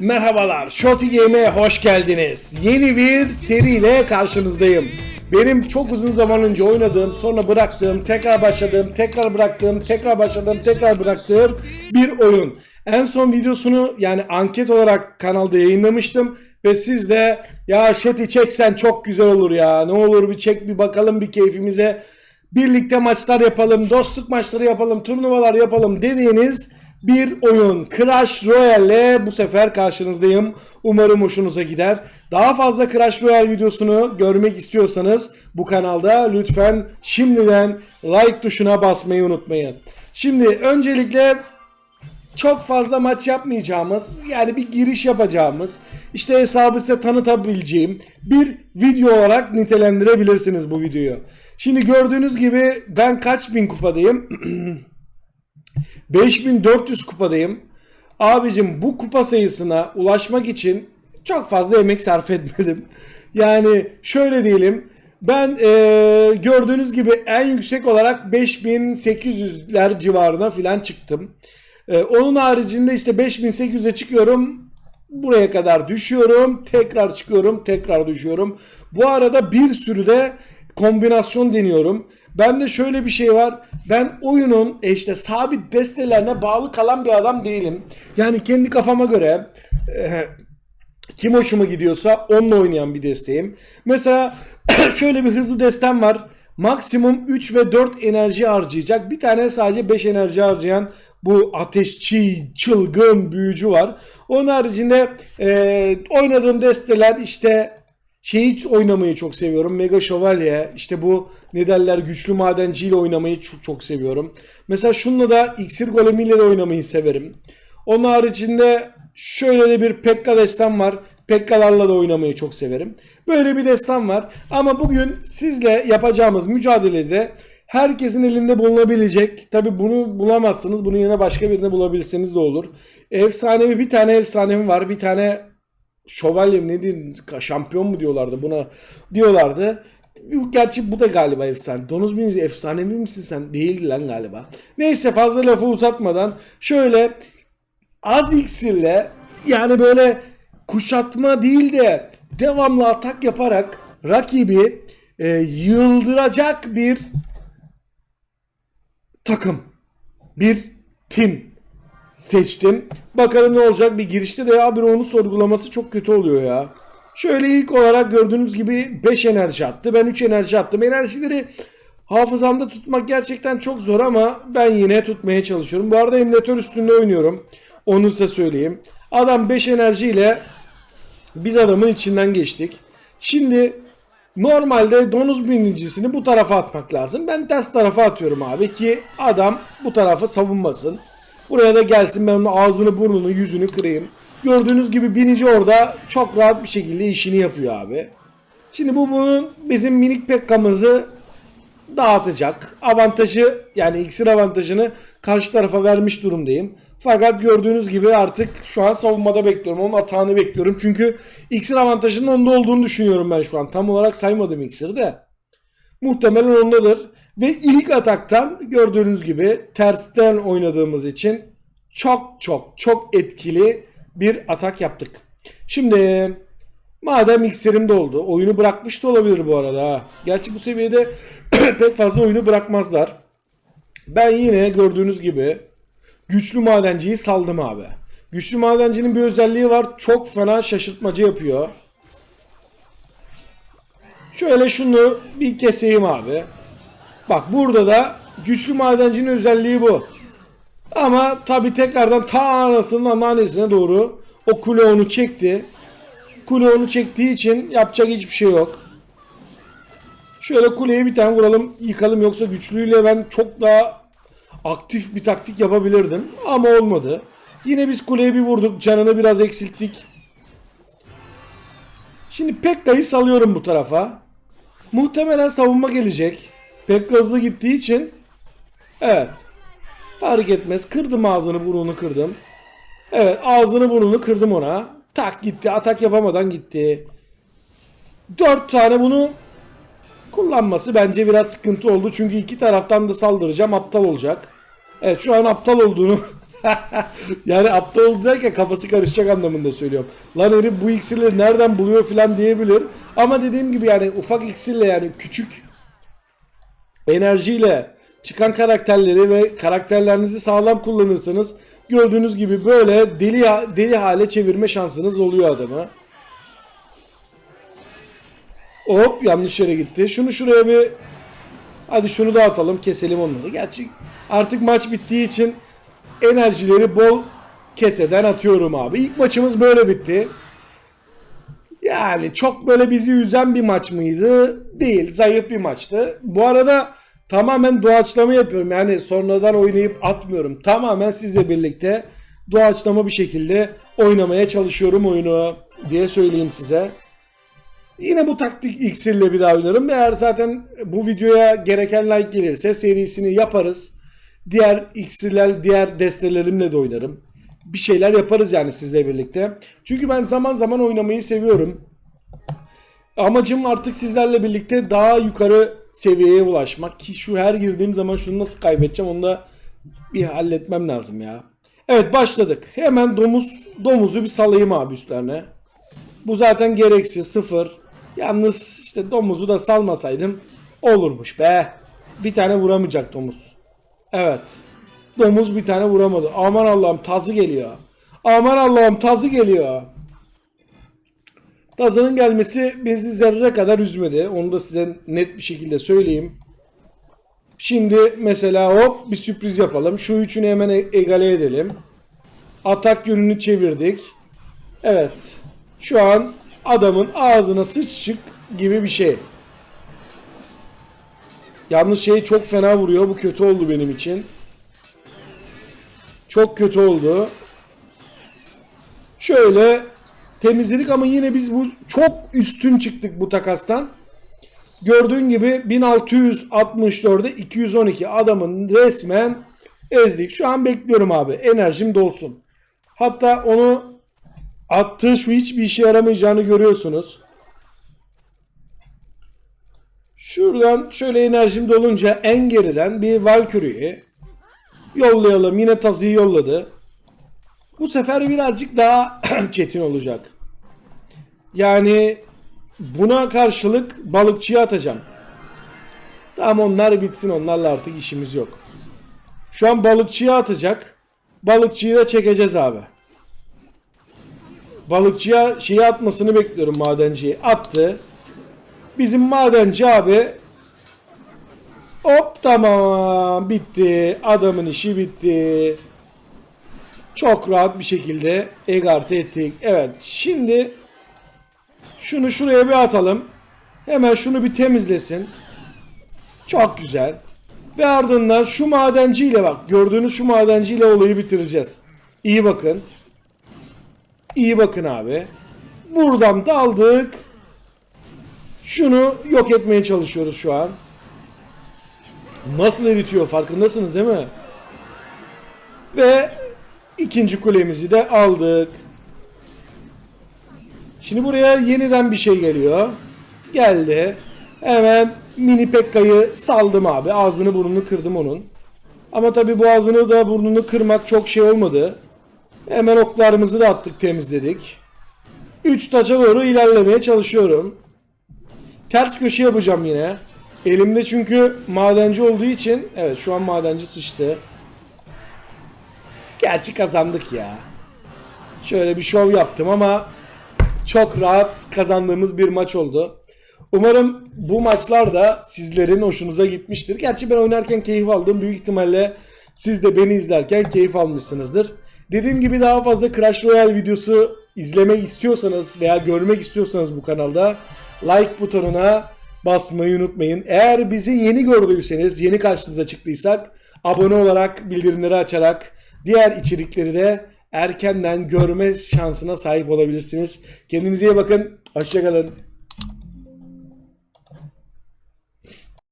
Merhabalar, Shoti Game'e hoş geldiniz. Yeni bir seriyle karşınızdayım. Benim çok uzun zaman önce oynadığım, sonra bıraktığım, tekrar başladığım, tekrar bıraktığım, tekrar başladığım, tekrar bıraktığım bir oyun. En son videosunu yani anket olarak kanalda yayınlamıştım ve siz de ya Shoti çeksen çok güzel olur ya ne olur bir çek bir bakalım bir keyfimize birlikte maçlar yapalım, dostluk maçları yapalım, turnuvalar yapalım dediğiniz bir oyun. Crash Royale'le bu sefer karşınızdayım. Umarım hoşunuza gider. Daha fazla Crash Royale videosunu görmek istiyorsanız bu kanalda lütfen şimdiden like tuşuna basmayı unutmayın. Şimdi öncelikle çok fazla maç yapmayacağımız yani bir giriş yapacağımız işte hesabı size tanıtabileceğim bir video olarak nitelendirebilirsiniz bu videoyu. Şimdi gördüğünüz gibi ben kaç bin kupadayım? 5400 kupadayım. Abicim bu kupa sayısına ulaşmak için çok fazla emek sarf etmedim. Yani şöyle diyelim. Ben eee, gördüğünüz gibi en yüksek olarak 5800'ler civarına filan çıktım. Eee, onun haricinde işte 5800'e çıkıyorum. Buraya kadar düşüyorum. Tekrar çıkıyorum. Tekrar düşüyorum. Bu arada bir sürü de kombinasyon deniyorum. Bende şöyle bir şey var. Ben oyunun e, işte sabit destelerine bağlı kalan bir adam değilim. Yani kendi kafama göre e, kim hoşuma gidiyorsa onunla oynayan bir desteğim. Mesela şöyle bir hızlı destem var. Maksimum 3 ve 4 enerji harcayacak. Bir tane sadece 5 enerji harcayan bu ateşçi, çılgın büyücü var. Onun haricinde e, oynadığım desteler işte şeyi oynamayı çok seviyorum. Mega Şövalye, işte bu ne derler güçlü madenciyle oynamayı çok, çok seviyorum. Mesela şununla da iksir golemiyle de oynamayı severim. Onun haricinde şöyle de bir Pekka destem var. Pekkalarla da oynamayı çok severim. Böyle bir destem var. Ama bugün sizle yapacağımız mücadelede herkesin elinde bulunabilecek. Tabi bunu bulamazsınız. Bunun yerine başka birini bulabilirseniz de olur. Efsanevi bir tane efsanevi var. Bir tane şövalye mi ne diyeyim şampiyon mu diyorlardı buna diyorlardı. Gerçi bu da galiba efsane. Donuz Biniz efsanevi misin sen? Değildi lan galiba. Neyse fazla lafı uzatmadan şöyle az iksirle yani böyle kuşatma değil de devamlı atak yaparak rakibi e, yıldıracak bir takım. Bir tim seçtim. Bakalım ne olacak bir girişte de ya bir onu sorgulaması çok kötü oluyor ya. Şöyle ilk olarak gördüğünüz gibi 5 enerji attı. Ben 3 enerji attım. Enerjileri hafızamda tutmak gerçekten çok zor ama ben yine tutmaya çalışıyorum. Bu arada emülatör üstünde oynuyorum. Onu size söyleyeyim. Adam 5 enerjiyle biz adamın içinden geçtik. Şimdi normalde donuz binicisini bu tarafa atmak lazım. Ben ters tarafa atıyorum abi ki adam bu tarafı savunmasın. Buraya da gelsin ben onun ağzını burnunu yüzünü kırayım. Gördüğünüz gibi binici orada çok rahat bir şekilde işini yapıyor abi. Şimdi bu bunun bizim minik pekkamızı dağıtacak. Avantajı yani iksir avantajını karşı tarafa vermiş durumdayım. Fakat gördüğünüz gibi artık şu an savunmada bekliyorum. Onun atağını bekliyorum. Çünkü iksir avantajının onda olduğunu düşünüyorum ben şu an. Tam olarak saymadım iksiri de. Muhtemelen ondadır. Ve ilk ataktan gördüğünüz gibi tersten oynadığımız için çok çok çok etkili bir atak yaptık. Şimdi madem iksirim doldu. Oyunu bırakmış da olabilir bu arada. Gerçi bu seviyede pek fazla oyunu bırakmazlar. Ben yine gördüğünüz gibi güçlü madenciyi saldım abi. Güçlü madencinin bir özelliği var. Çok fena şaşırtmacı yapıyor. Şöyle şunu bir keseyim abi. Bak burada da güçlü madencinin özelliği bu. Ama tabi tekrardan ta anasının anneannesine doğru o kule onu çekti. Kule onu çektiği için yapacak hiçbir şey yok. Şöyle kuleye bir tane vuralım yıkalım yoksa güçlüyle ben çok daha aktif bir taktik yapabilirdim. Ama olmadı. Yine biz kuleye bir vurduk canını biraz eksilttik. Şimdi Pekka'yı salıyorum bu tarafa. Muhtemelen savunma gelecek. Pekka hızlı gittiği için evet fark etmez. Kırdım ağzını burnunu kırdım. Evet ağzını burnunu kırdım ona. Tak gitti atak yapamadan gitti. Dört tane bunu kullanması bence biraz sıkıntı oldu. Çünkü iki taraftan da saldıracağım aptal olacak. Evet şu an aptal olduğunu yani aptal oldu derken kafası karışacak anlamında söylüyorum. Lan herif bu iksirleri nereden buluyor falan diyebilir. Ama dediğim gibi yani ufak iksirle yani küçük enerjiyle çıkan karakterleri ve karakterlerinizi sağlam kullanırsanız gördüğünüz gibi böyle deli deli hale çevirme şansınız oluyor adamı. Hop yanlış yere gitti. Şunu şuraya bir hadi şunu da atalım keselim onları. Gerçi artık maç bittiği için enerjileri bol keseden atıyorum abi. İlk maçımız böyle bitti. Yani çok böyle bizi üzen bir maç mıydı? Değil. Zayıf bir maçtı. Bu arada tamamen doğaçlama yapıyorum. Yani sonradan oynayıp atmıyorum. Tamamen sizle birlikte doğaçlama bir şekilde oynamaya çalışıyorum oyunu diye söyleyeyim size. Yine bu taktik iksirle bir daha oynarım. Eğer zaten bu videoya gereken like gelirse serisini yaparız. Diğer iksirler, diğer destelerimle de oynarım. Bir şeyler yaparız yani sizle birlikte. Çünkü ben zaman zaman oynamayı seviyorum. Amacım artık sizlerle birlikte daha yukarı seviyeye ulaşmak. Ki şu her girdiğim zaman şunu nasıl kaybedeceğim onu da bir halletmem lazım ya. Evet başladık. Hemen domuz domuzu bir salayım abi üstlerine. Bu zaten gereksiz sıfır. Yalnız işte domuzu da salmasaydım olurmuş be. Bir tane vuramayacak domuz. Evet. Domuz bir tane vuramadı. Aman Allah'ım tazı geliyor. Aman Allah'ım tazı geliyor. Tazının gelmesi bizi zerre kadar üzmedi. Onu da size net bir şekilde söyleyeyim. Şimdi mesela hop bir sürpriz yapalım. Şu üçünü hemen e- egale edelim. Atak yönünü çevirdik. Evet. Şu an adamın ağzına sıçık gibi bir şey. Yalnız şey çok fena vuruyor. Bu kötü oldu benim için. Çok kötü oldu. Şöyle temizledik ama yine biz bu çok üstün çıktık bu takastan. Gördüğün gibi 1664'e 212 adamın resmen ezdik. Şu an bekliyorum abi. Enerjim dolsun. Hatta onu attığı şu hiçbir işe yaramayacağını görüyorsunuz. Şuradan şöyle enerjim dolunca en geriden bir Valkyrie'yi yollayalım. Yine tazıyı yolladı. Bu sefer birazcık daha çetin olacak. Yani buna karşılık balıkçıya atacağım. Tamam onlar bitsin onlarla artık işimiz yok. Şu an balıkçıya atacak. Balıkçıyı da çekeceğiz abi. Balıkçıya şeyi atmasını bekliyorum madenciyi. Attı. Bizim madenci abi hop tamam bitti. Adamın işi bitti. Çok rahat bir şekilde egarte ettik. Evet şimdi şunu şuraya bir atalım. Hemen şunu bir temizlesin. Çok güzel. Ve ardından şu madenciyle bak. Gördüğünüz şu madenciyle olayı bitireceğiz. İyi bakın. İyi bakın abi. Buradan daldık. Şunu yok etmeye çalışıyoruz şu an. Nasıl eritiyor farkındasınız değil mi? Ve ikinci kulemizi de aldık. Şimdi buraya yeniden bir şey geliyor. Geldi. Hemen mini Pekka'yı saldım abi. Ağzını burnunu kırdım onun. Ama tabi bu ağzını da burnunu kırmak çok şey olmadı. Hemen oklarımızı da attık temizledik. 3 taça doğru ilerlemeye çalışıyorum. Ters köşe yapacağım yine. Elimde çünkü madenci olduğu için evet şu an madenci sıçtı. Gerçi kazandık ya. Şöyle bir şov yaptım ama çok rahat kazandığımız bir maç oldu. Umarım bu maçlar da sizlerin hoşunuza gitmiştir. Gerçi ben oynarken keyif aldım. Büyük ihtimalle siz de beni izlerken keyif almışsınızdır. Dediğim gibi daha fazla Crash Royale videosu izlemek istiyorsanız veya görmek istiyorsanız bu kanalda like butonuna basmayı unutmayın. Eğer bizi yeni gördüyseniz, yeni karşınıza çıktıysak abone olarak, bildirimleri açarak diğer içerikleri de erkenden görme şansına sahip olabilirsiniz. Kendinize iyi bakın. Hoşçakalın.